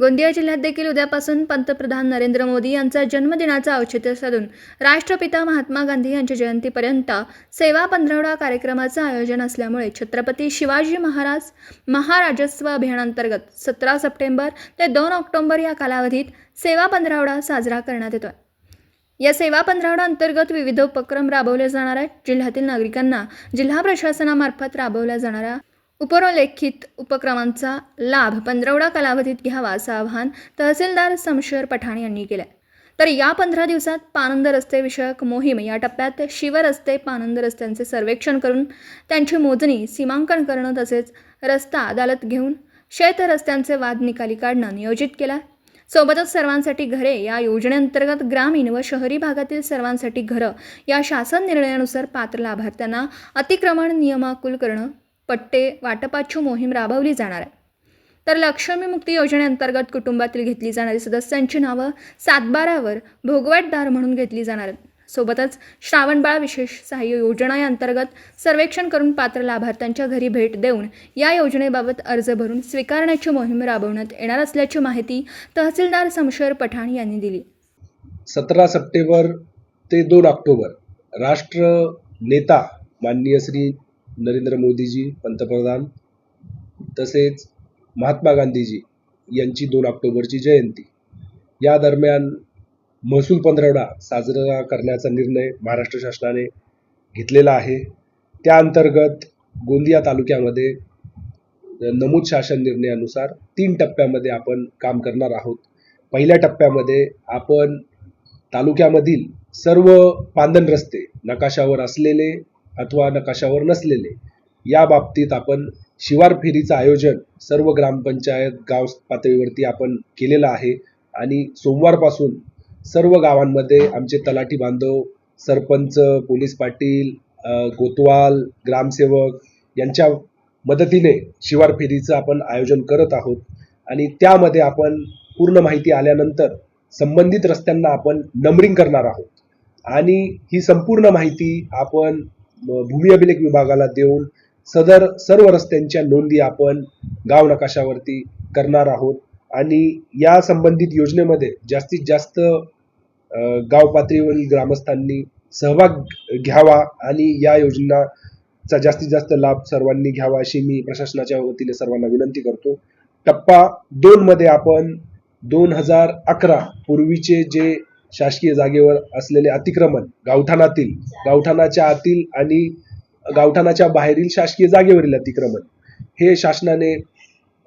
गोंदिया जिल्ह्यात देखील उद्यापासून पंतप्रधान नरेंद्र मोदी यांचा जन्मदिनाचं औचित्य साधून राष्ट्रपिता महात्मा गांधी यांच्या जयंतीपर्यंत सेवा पंधरवडा कार्यक्रमाचं आयोजन असल्यामुळे छत्रपती शिवाजी महाराज महाराजस्व अभियानांतर्गत सतरा सप्टेंबर ते दोन ऑक्टोबर या कालावधीत सेवा पंधरावडा साजरा करण्यात येतो या सेवा पंधरावडा अंतर्गत विविध उपक्रम राबवले जाणार आहेत. जिल्ह्यातील नागरिकांना जिल्हा प्रशासनामार्फत राबवल्या जाणाऱ्या उपरोल्लेखित उपक्रमांचा लाभ पंधरवडा कालावधीत घ्यावा असं आवाहन तहसीलदार समशेर पठाण यांनी केलं तर या पंधरा दिवसात पानंद रस्ते विषयक मोहीम या टप्प्यात शिवरस्ते पानंद रस्त्यांचे सर्वेक्षण करून त्यांची मोजणी सीमांकन करणं तसेच रस्ता अदालत घेऊन शेत रस्त्यांचे वाद निकाली काढणं नियोजित केला. सोबतच सर्वांसाठी घरे या योजनेअंतर्गत ग्रामीण व शहरी भागातील सर्वांसाठी घरं या शासन निर्णयानुसार पात्र लाभार्थ्यांना अतिक्रमण नियमाकुल करणं पट्टे वाटपाची मोहीम राबवली जाणार आहे. तर लक्ष्मी मुक्ती योजनेअंतर्गत कुटुंबातील घेतली जाणारी सदस्यांची नावं सातबारावर भोगवटदार म्हणून घेतली जाणार आहेत. सोबतच श्रावणबाळ विशेष सहाय्य योजना या अंतर्गत सर्वेक्षण करून पात्र लाभार्थ्यांच्या घरी भेट देऊन या योजनेबाबत अर्ज भरून स्वीकारण्याची मोहीम राबवण्यात येणार असल्याची माहिती तहसीलदार समशेर पठाण यांनी दिली. सतरा सप्टेंबर ते दोन ऑक्टोबर. राष्ट्र नेता माननीय श्री नरेंद्र मोदीजी पंतप्रधान तसेच महात्मा गांधीजी यांची दोन ऑक्टोबरची जयंती. या दरम्यान महसूल पंधरवडा साजरा करण्याचा निर्णय महाराष्ट्र शासनाने घेतलेला आहे. त्या अंतर्गत गोंदिया तालुक्यामध्ये नमूद शासन निर्णयानुसार तीन टप्प्यामध्ये आपण काम करणार आहोत. पहिल्या टप्प्यामध्ये आपण तालुक्यामधील सर्व पांदन रस्ते नकाशावर असलेले अथवा नकाशावर नसलेले. या बाबतीत आपण शिवार फेरीचं आयोजन सर्व ग्रामपंचायत गाव पातळीवरती आपण केलेलं आहे. आणि सोमवारपासून सर्व गावांमध्ये आमचे तलाठी बांधव सरपंच पोलीस पाटील गोतवाल ग्रामसेवक यांच्या मदतीने शिवार फेरीचं आपण आयोजन करत आहोत. आणि त्यामध्ये आपण पूर्ण माहिती आल्यानंतर संबंधित रस्त्यांना आपण नंबरिंग करणार आहोत. आणि ही संपूर्ण माहिती आपण भूमी अभिलेख विभागाला देऊन सदर सर्व रस्त्यांच्या नोंदी आपण गाव नकाशावरती करणार आहोत. आणि या संबंधित योजनेमध्ये जास्तीत जास्त गाव पातळीवरील ग्रामस्थांनी सहभाग घ्यावा आणि या योजनाचा जास्तीत जास्त लाभ सर्वांनी घ्यावा अशी मी प्रशासनाच्या वतीने सर्वांना विनंती करतो. टप्पा दोन मध्ये आपण दोन हजार अकरा पूर्वीचे जे शासकीय जागेवर असलेले अतिक्रमण गावठाणातील गावठाणाच्या आतील आणि गावठाणाच्या बाहेरील शासकीय जागेवरील अतिक्रमण हे शासनाने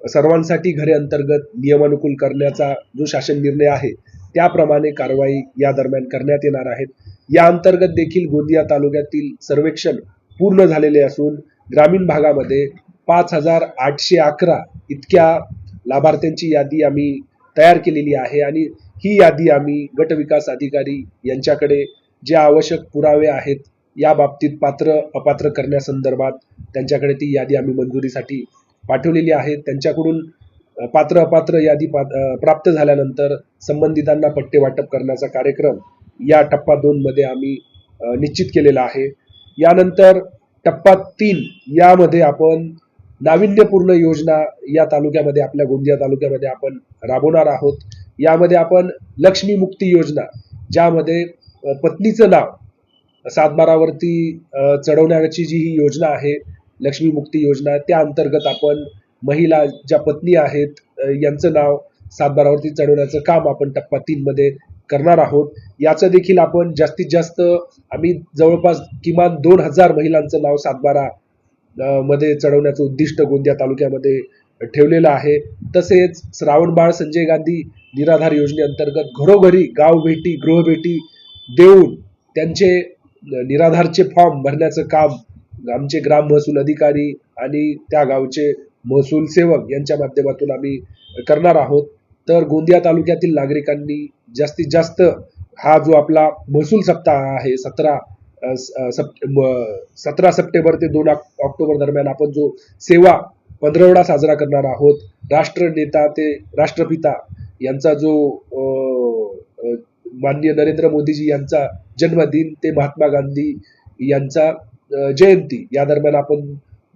सर्वांसाठी घरे अंतर्गत नियमानुकूल करण्याचा जो शासन निर्णय आहे त्याप्रमाणे कारवाई या दरम्यान करण्यात येणार आहेत. या अंतर्गत देखील गोंदिया तालुक्यातील सर्वेक्षण पूर्ण झालेले असून ग्रामीण भागामध्ये पाच हजार आठशे अकरा इतक्या लाभार्थ्यांची यादी आम्ही तयार केलेली आहे आणि ही यादी आम्ही गटविकास अधिकारी यांच्याकडे जे आवश्यक पुरावे आहेत या बाबतीत पात्र अपात्र करण्यासंदर्भात त्यांच्याकडे ती यादी आम्ही मंजुरीसाठी पाठवलेली आहे. त्यांच्याकडून पात्र अपात्र यादी पा- प्राप्त झाल्यानंतर संबंधितांना पट्टे वाटप करण्याचा कार्यक्रम या टप्पा दोनमध्ये आम्ही निश्चित केलेला आहे. यानंतर टप्पा तीन यामध्ये आपण नाविन्यपूर्ण योजना या तालुक्यामध्ये आपल्या गोंदिया तालुक्यामध्ये आपण राबवणार आहोत. यामध्ये आपण लक्ष्मी मुक्ती योजना ज्यामध्ये पत्नीचं नाव सातबारावरती चढवण्याची जी ही योजना आहे लक्ष्मी मुक्ती योजना त्या अंतर्गत आपण महिला ज्या पत्नी आहेत यांचं नाव सातबारावरती चढवण्याचं काम आपण टप्पा तीनमध्ये करणार आहोत. याचं देखील आपण जास्तीत जास्त आम्ही जवळपास किमान दोन हजार महिलांचं नाव सातबारा मध्ये चढवण्याचं उद्दिष्ट गोंदिया तालुक्यामध्ये ठेवलेलं आहे. तसेच श्रावणबाळ संजय गांधी निराधार योजनेअंतर्गत घरोघरी गाव भेटी गृहभेटी देऊन त्यांचे निराधारचे फॉर्म भरण्याचं काम आमचे ग्राम महसूल अधिकारी आणि त्या गावचे महसूल सेवक यांच्या माध्यमातून आम्ही करणार आहोत. तर गोंदिया तालुक्यातील नागरिकांनी जास्तीत जास्त हा जो आपला महसूल सप्ताह आहे सतरा सतरा सप्टेंबर ते दोन ऑक्टोबर दरम्यान आपण जो सेवा पंधरवडा साजरा करणार आहोत. राष्ट्रनेता ते राष्ट्रपिता यांचा जो माननीय नरेंद्र मोदीजी यांचा जन्मदिन ते महात्मा गांधी यांचा जयंती या दरम्यान आपण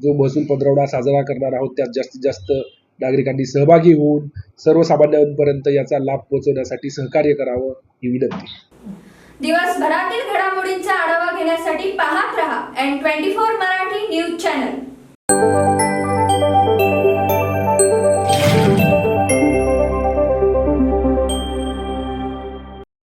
जो महसूल पंधरवडा साजरा करणार आहोत त्यात जास्तीत जास्त नागरिकांनी सहभागी होऊन सर्वसामान्यांपर्यंत याचा लाभ पोहोचवण्यासाठी सहकार्य करावं ही विनंती. दिवसभरातील घडामोडींचा आढावा घेण्यासाठी पाहत रहा N twenty four Marathi news channel